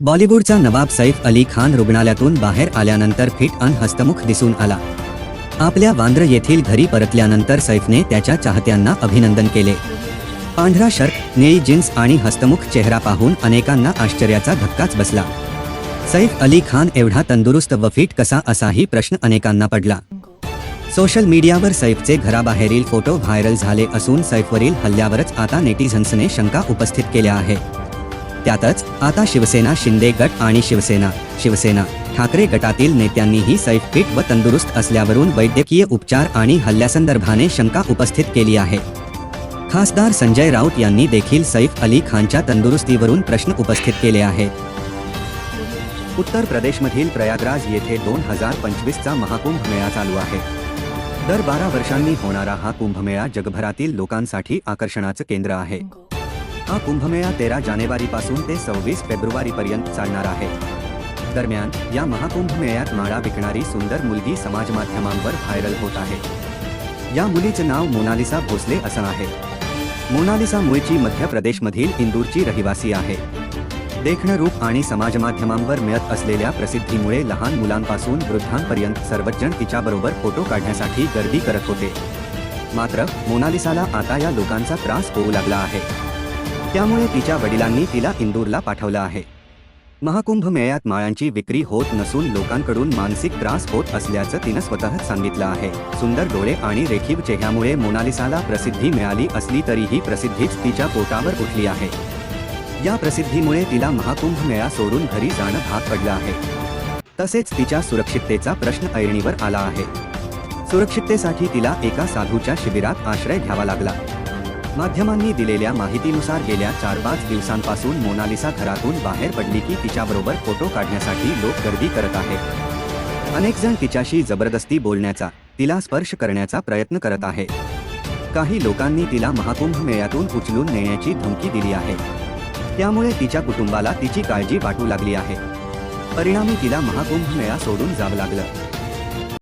बॉलिवूडचा नवाब सैफ अली खान रुग्णालयातून बाहेर आल्यानंतर फिट अन हस्तमुख दिसून आला. आपल्या वांद्र येथील घरी परतल्यानंतर सैफने त्याच्या चाहत्यांना अभिनंदन केले. पांढरा शर्ट नेई जीन्स आणि हस्तमुख चेहरा पाहून अनेकांना आश्चर्याचा धक्काच बसला. सैफ अली खान एवढा तंदुरुस्त व फिट कसा असाही प्रश्न अनेकांना पडला. सोशल मीडियावर सैफचे घराबाहेरील फोटो व्हायरल झाले असून सैफवरील हल्ल्यावरच आता नेटिझन्सने शंका उपस्थित केल्या आहेत. त्यातच आता शिवसेना शिंदे गट आणि शिवसेना शिवसेना ठाकरे गटातील नेत्यांनीही सैफ फिट व तंदुरुस्त असल्यावरून वैद्यकीय उपचार आणि हल्ल्यासंदर्भाने शंका उपस्थित केली आहे. खासदार संजय राऊत यांनी देखील सैफ अली खानच्या तंदुरुस्तीवरून प्रश्न उपस्थित केले आहेत. उत्तर प्रदेशमधील प्रयागराज येथे दोन हजार पंचवीसचा महाकुंभ मेळा चालू आहे. दर बारा वर्षांनी होणारा हा कुंभमेळा जगभरातील लोकांसाठी आकर्षणाचं केंद्र आहे. हा कुंभमेळा तेरा जानेवारीपासून ते सव्वीस फेब्रुवारीपर्यंत चालणार आहे. दरम्यान या महाकुंभमेळ्यात माळा विकणारी सुंदर मुलगी समाजमाध्यमांवर व्हायरल होत आहे. या मुलीचं नाव मोनालिसा भोसले असं आहे. मोनालिसा मुळची मध्य प्रदेशमधील इंदूरची रहिवासी आहे. देखणं रूप आणि समाजमाध्यमांवर मिळत असलेल्या प्रसिद्धीमुळे लहान मुलांपासून वृद्धांपर्यंत सर्वजण तिच्याबरोबर फोटो काढण्यासाठी गर्दी करत होते. मात्र मोनालिसाला आता या लोकांचा त्रास होऊ लागला आहे. त्यामुळे तिच्या वडिलांनी तिला इंदूरला पाठवलं आहे. महाकुंभ मेळ्यात माळांची विक्री होत नसून लोकांकडून मानसिक त्रास होत असल्याचं तिनं स्वतःच सांगितलं आहे. सुंदर डोळे आणि रेखीव चेहऱ्यामुळे मोनालिसाला प्रसिद्धी मिळाली असली तरीही प्रसिद्धीच तिच्या पोटावर उठली आहे. या प्रसिद्धीमुळे तिला महाकुंभ मेळा सोडून घरी जाणं भाग पडलं आहे. तसेच तिच्या सुरक्षिततेचा प्रश्न ऐरणीवर आला आहे. सुरक्षिततेसाठी तिला एका साधूच्या शिबिरात आश्रय घ्यावा लागला. माध्यमांनी दिलेल्या माहितीनुसार गेल्या चार पाच दिवसांपासून मोनालिसा घरातून बाहेर पडली की तिच्याबरोबर फोटो काढण्यासाठी लोक गर्दी करत आहेत. अनेक जण तिच्याशी जबरदस्ती बोलण्याचा तिला स्पर्श करण्याचा प्रयत्न करत आहे. काही लोकांनी तिला महाकुंभ मेळ्यातून उचलून नेण्याची धमकी दिली आहे. त्यामुळे तिच्या कुटुंबाला तिची काळजी वाटू लागली आहे. परिणामी तिला महाकुंभ मेळा सोडून जावं लागलं.